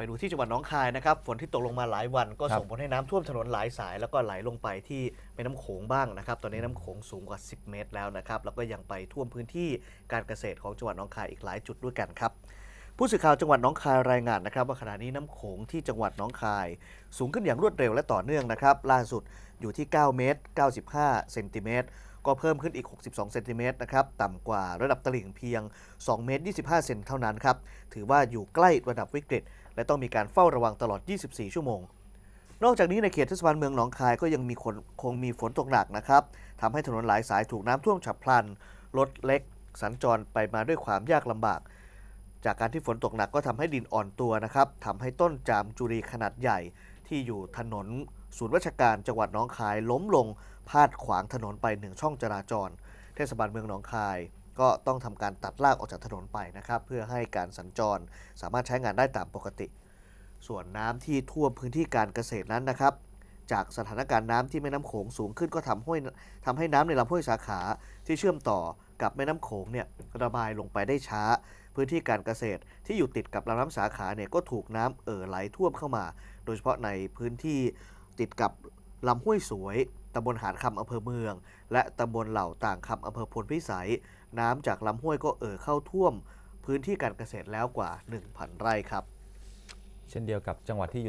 ไปดูที่จังหวัดหนองคายนะครับฝนที่ตกลงมาหลายวันก็ครับส่งผลให้น้ำท่วมถนนหลายสาย แล้วก็ไหลลงไปที่แม่น้ำโขงบ้างนะครับ ตอนนี้น้ำโขงสูงกว่า 10 เมตรแล้วนะครับแล้วก็ยังไปท่วมพื้นที่การเกษตรของจังหวัดหนองคายอีกหลายจุดด้วยกันครับผู้สื่อข่าวจังหวัดหนองคายรายงานนะครับ ว่าขณะนี้น้ำโขงที่จังหวัดหนองคาย สูงขึ้นอย่างรวดเร็วและต่อเนื่องนะครับล่าสุดอยู่ที่ 9 เมตร 95 เซนติเมตรก็เพิ่มขึ้นอีก 62 เซนติเมตรนะครับ ต่ำกว่าระดับตลิ่งเพียง 2 เมตร 25 เซนเท่านั้นครับ ถือว่าอยู่ใกล้ระดับวิกฤต และต้องมีการเฝ้าระวังตลอด 24 ชั่วโมง นอกจากนี้ในเขตเทศบาลเมืองหนองคายก็ยังมีคนคงมีฝนตกหนักนะครับทำให้ถนนหลายสายถูกน้ำท่วมฉับพลัน รถเล็ก สัญจรไปมาด้วยความยากลำบาก จากการที่ฝนตกหนักก็ทำให้ดินอ่อนตัวนะครับทำให้ต้นจามจุรีขนาดใหญ่ ที่อยู่ถนนศูนย์ราชการจังหวัดหนองคายล้มลงพาดขวางถนนไปหนึ่งช่องจราจร เทศบาลเมืองหนองคาย ก็ต้องทำการตัดรากออกจากถนนไปนะครับ เพื่อให้การสัญจรสามารถใช้งานได้ตามปกติ ส่วนน้ำที่ท่วมพื้นที่การเกษตรนั้นนะครับ จากสถานการณ์น้ำที่แม่น้ำโขงสูงขึ้นก็ทำให้ทำให้น้ำในลำห้วยสาขาที่เชื่อมต่อกับแม่น้ำโขงเนี่ยระบายลงไปได้ช้า พื้นที่การเกษตรที่อยู่ติดกับลำน้ำสาขาเนี่ยก็ถูกน้ำเอ่อไหลท่วมเข้ามา โดยเฉพาะในพื้นที่ติดกับ ลำห้วยสวย ตำบลหาดคำอำเภอเมือง และตำบลเหล่าต่างคำอำเภอพลพิสัย น้ำจากลำห้วยก็เอ่อเข้าท่วม พื้นที่การเกษตรแล้วกว่า 1,000 ไร่ครับ เช่นเดียวกับจังหวัดที่อยู่